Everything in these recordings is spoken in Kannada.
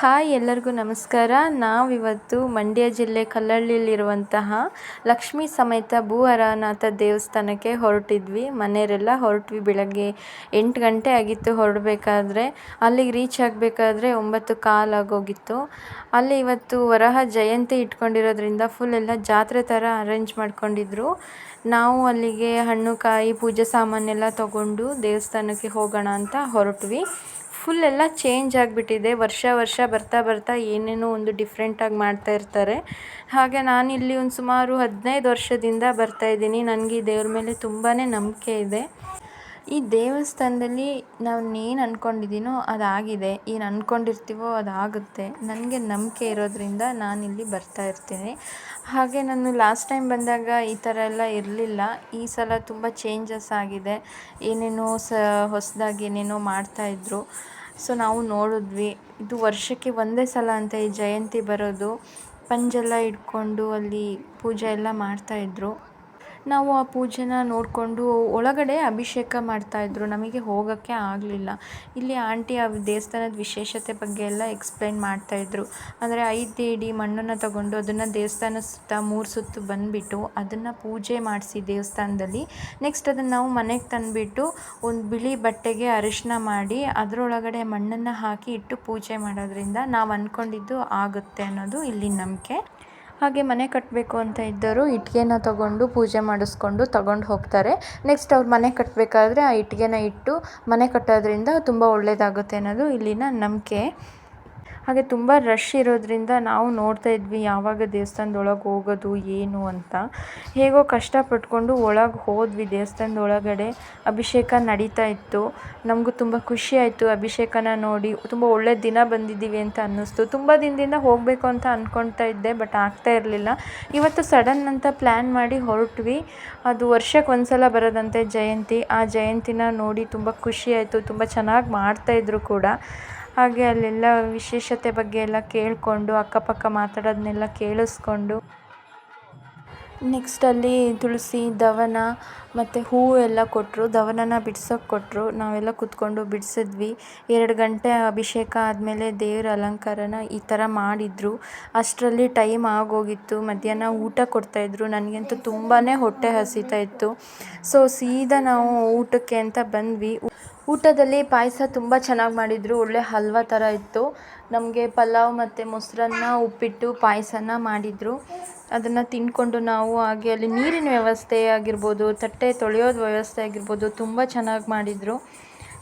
ಹಾಯ್ ಎಲ್ಲರಿಗೂ ನಮಸ್ಕಾರ. ನಾವಿವತ್ತು ಮಂಡ್ಯ ಜಿಲ್ಲೆ ಕಲ್ಲಳ್ಳಿಯಲ್ಲಿರುವಂತಹ ಲಕ್ಷ್ಮೀ ಸಮೇತ ಭೂ ಅರನಾಥ ದೇವಸ್ಥಾನಕ್ಕೆ ಹೊರಟಿದ್ವಿ. ಮನೆಯವರೆಲ್ಲ ಹೊರಟ್ವಿ. ಬೆಳಗ್ಗೆ ಎಂಟು ಗಂಟೆ ಆಗಿತ್ತು ಹೊರಡಬೇಕಾದ್ರೆ. ಅಲ್ಲಿಗೆ ರೀಚ್ ಆಗಬೇಕಾದ್ರೆ ಒಂಬತ್ತು ಕಾಲು ಆಗೋಗಿತ್ತು. ಅಲ್ಲಿ ಇವತ್ತು ವರಹ ಜಯಂತಿ ಇಟ್ಕೊಂಡಿರೋದ್ರಿಂದ ಫುಲ್ ಎಲ್ಲ ಜಾತ್ರೆ ಥರ ಅರೇಂಜ್ ಮಾಡ್ಕೊಂಡಿದ್ರು. ನಾವು ಅಲ್ಲಿಗೆ ಹಣ್ಣು, ಕಾಯಿ, ಪೂಜೆ ಸಾಮಾನೆಲ್ಲ ತಗೊಂಡು ದೇವಸ್ಥಾನಕ್ಕೆ ಹೋಗೋಣ ಅಂತ ಹೊರಟ್ವಿ. ಫುಲ್ ಎಲ್ಲ ಚೇಂಜ್ ಆಗಿಬಿಟ್ಟಿದೆ. ವರ್ಷ ವರ್ಷ ಬರ್ತಾ ಬರ್ತಾ ಏನೇನೋ ಒಂದು ಡಿಫ್ರೆಂಟಾಗಿ ಮಾಡ್ತಾ ಇರ್ತಾರೆ. ಹಾಗೆ ನಾನಿಲ್ಲಿ ಒಂದು ಸುಮಾರು ಹದಿನೈದು ವರ್ಷದಿಂದ ಬರ್ತಾ ಇದ್ದೀನಿ. ನನಗೆ ಈ ದೇವ್ರ ಮೇಲೆ ತುಂಬಾ ನಂಬಿಕೆ ಇದೆ. ಈ ದೇವಸ್ಥಾನದಲ್ಲಿ ನಾವು ಏನು ಅಂದ್ಕೊಂಡಿದ್ದೀನೋ ಅದಾಗಿದೆ. ಏನು ಅಂದ್ಕೊಂಡಿರ್ತೀವೋ ಅದಾಗುತ್ತೆ. ನನಗೆ ನಂಬಿಕೆ ಇರೋದರಿಂದ ನಾನಿಲ್ಲಿ ಬರ್ತಾ ಇರ್ತೀನಿ. ಹಾಗೆ ನಾನು ಲಾಸ್ಟ್ ಟೈಮ್ ಬಂದಾಗ ಈ ಥರ ಎಲ್ಲ ಇರಲಿಲ್ಲ. ಈ ಸಲ ತುಂಬ ಚೇಂಜಸ್ ಆಗಿದೆ. ಏನೇನೋ ಸ, ಹೊಸದಾಗಿ ಏನೇನೋ ಮಾಡ್ತಾಯಿದ್ರು ಸೊ ನಾವು ನೋಡಿದ್ವಿ. ಇದು ವರ್ಷಕ್ಕೆ ಒಂದೇ ಸಲ ಅಂತ ಈ ಜಯಂತಿ ಬರೋದು. ಪಂಜೆಲ್ಲ ಇಟ್ಕೊಂಡು ಅಲ್ಲಿ ಪೂಜೆ ಎಲ್ಲ ಮಾಡ್ತಾಯಿದ್ರು ನಾವು ಆ ಪೂಜೆನ ನೋಡಿಕೊಂಡು ಒಳಗಡೆ ಅಭಿಷೇಕ ಮಾಡ್ತಾಯಿದ್ರು ನಮಗೆ ಹೋಗೋಕ್ಕೆ ಆಗಲಿಲ್ಲ. ಇಲ್ಲಿ ಆಂಟಿ ಆ ದೇವಸ್ಥಾನದ ವಿಶೇಷತೆ ಬಗ್ಗೆ ಎಲ್ಲ ಎಕ್ಸ್ಪ್ಲೈನ್ ಮಾಡ್ತಾಯಿದ್ರು ಅಂದರೆ ಐದು ಇಡಿ ಮಣ್ಣನ್ನು ತಗೊಂಡು ಅದನ್ನು ದೇವಸ್ಥಾನ ಸುತ್ತ ಮೂರು ಸುತ್ತು ಬಂದುಬಿಟ್ಟು ಅದನ್ನು ಪೂಜೆ ಮಾಡಿಸಿ ದೇವಸ್ಥಾನದಲ್ಲಿ ನೆಕ್ಸ್ಟ್ ಅದನ್ನು ನಾವು ಮನೆಗೆ ತಂದುಬಿಟ್ಟು ಒಂದು ಬಿಳಿ ಬಟ್ಟೆಗೆ ಅರಿಶಿನ ಮಾಡಿ ಅದರೊಳಗಡೆ ಮಣ್ಣನ್ನು ಹಾಕಿ ಇಟ್ಟು ಪೂಜೆ ಮಾಡೋದ್ರಿಂದ ನಾವು ಅಂದ್ಕೊಂಡಿದ್ದು ಆಗುತ್ತೆ ಅನ್ನೋದು ಇಲ್ಲಿ ನಂಬಿಕೆ. ಹಾಗೆ ಮನೆ ಕಟ್ಟಬೇಕು ಅಂತ ಇದ್ದವರು ಇಟ್ಟಿಗೆನ ತಗೊಂಡು ಪೂಜೆ ಮಾಡಿಸ್ಕೊಂಡು ತಗೊಂಡು ಹೋಗ್ತಾರೆ. ನೆಕ್ಸ್ಟ್ ಅವ್ರು ಮನೆ ಕಟ್ಟಬೇಕಾದ್ರೆ ಆ ಇಟ್ಟಿಗೆನ ಇಟ್ಟು ಮನೆ ಕಟ್ಟೋದ್ರಿಂದ ತುಂಬ ಒಳ್ಳೆಯದಾಗುತ್ತೆ ಅನ್ನೋದು ಇಲ್ಲಿನ ನಂಬಿಕೆ. ಹಾಗೆ ತುಂಬ ರಶ್ ಇರೋದ್ರಿಂದ ನಾವು ನೋಡ್ತಾ ಇದ್ವಿ ಯಾವಾಗ ದೇವಸ್ಥಾನದೊಳಗೆ ಹೋಗೋದು, ಏನು ಅಂತ. ಹೇಗೋ ಕಷ್ಟಪಟ್ಕೊಂಡು ಒಳಗೆ ಹೋದ್ವಿ. ದೇವಸ್ಥಾನದ ಒಳಗಡೆ ಅಭಿಷೇಕ ನಡೀತಾ ಇತ್ತು. ನಮಗೂ ತುಂಬ ಖುಷಿ ಆಯಿತು ಅಭಿಷೇಕನ ನೋಡಿ. ತುಂಬ ಒಳ್ಳೆ ದಿನ ಬಂದಿದ್ದೀವಿ ಅಂತ ಅನ್ನಿಸ್ತು. ತುಂಬ ದಿನದಿಂದ ಹೋಗಬೇಕು ಅಂತ ಅಂದ್ಕೊಳ್ತಾ ಇದ್ದೆ, ಬಟ್ ಆಗ್ತಾ ಇರಲಿಲ್ಲ. ಇವತ್ತು ಸಡನ್ ಅಂತ ಪ್ಲ್ಯಾನ್ ಮಾಡಿ ಹೊರಟ್ವಿ. ಅದು ವರ್ಷಕ್ಕೆ ಒಂದು ಸಲ ಬರೋದಂತೆ ಜಯಂತಿ. ಆ ಜಯಂತಿನ ನೋಡಿ ತುಂಬ ಖುಷಿ ಆಯಿತು. ತುಂಬ ಚೆನ್ನಾಗಿ ಮಾಡ್ತಾಯಿದ್ರು ಕೂಡ. ಹಾಗೆ ಅಲ್ಲೆಲ್ಲ ವಿಶೇಷತೆ ಬಗ್ಗೆ ಎಲ್ಲ ಕೇಳಿಕೊಂಡು, ಅಕ್ಕಪಕ್ಕ ಮಾತಾಡೋದನ್ನೆಲ್ಲ ಕೇಳಿಸ್ಕೊಂಡು. ನೆಕ್ಸ್ಟ್ ಅಲ್ಲಿ ತುಳಸಿ, ದವನ ಮತ್ತು ಹೂವು ಎಲ್ಲ ಕೊಟ್ಟರು ದವನನ ಬಿಡ್ಸೋಕೆ ಕೊಟ್ಟರು ನಾವೆಲ್ಲ ಕೂತ್ಕೊಂಡು ಬಿಡಿಸಿದ್ವಿ. ಎರಡು ಗಂಟೆ ಅಭಿಷೇಕ ಆದಮೇಲೆ ದೇವ್ರ ಅಲಂಕಾರನ ಈ ಥರ ಮಾಡಿದರು. ಅಷ್ಟರಲ್ಲಿ ಟೈಮ್ ಆಗೋಗಿತ್ತು. ಮಧ್ಯಾಹ್ನ ಊಟ ಕೊಡ್ತಾಯಿದ್ರು ನನಗಂತೂ ತುಂಬಾ ಹೊಟ್ಟೆ ಹಸಿತಾ ಇತ್ತು. ಸೊ ಸೀದಾ ನಾವು ಊಟಕ್ಕೆ ಅಂತ ಬಂದ್ವಿ. ಊಟದಲ್ಲಿ ಪಾಯಸ ತುಂಬ ಚೆನ್ನಾಗಿ ಮಾಡಿದರು. ಒಳ್ಳೆ ಹಲ್ವ ಥರ ಇತ್ತು. ನಮಗೆ ಪಲಾವ್ ಮತ್ತು ಮೊಸರನ್ನ, ಉಪ್ಪಿಟ್ಟು, ಪಾಯಸನ ಮಾಡಿದರು. ಅದನ್ನು ತಿನ್ಕೊಂಡು ನಾವು ಹಾಗೆ ಅಲ್ಲಿ ನೀರಿನ ವ್ಯವಸ್ಥೆ ಆಗಿರ್ಬೋದು, ತಟ್ಟೆ ತೊಳೆಯೋದು ವ್ಯವಸ್ಥೆ ಆಗಿರ್ಬೋದು ತುಂಬ ಚೆನ್ನಾಗಿ ಮಾಡಿದರು.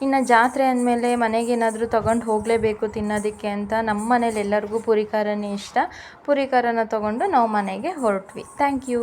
ಇನ್ನು ಜಾತ್ರೆ ಅಂದಮೇಲೆ ಮನೆಗೇನಾದರೂ ತೊಗೊಂಡು ಹೋಗಲೇಬೇಕು ತಿನ್ನೋದಕ್ಕೆ ಅಂತ ನಮ್ಮ ಮನೇಲಿ ಎಲ್ಲರಿಗೂ ಪುರಿಕಾರನೇ ಇಷ್ಟ. ಪುರಿಕಾರನ ತೊಗೊಂಡು ನಾವು ಮನೆಗೆ ಹೊರಟ್ವಿ. Thank you.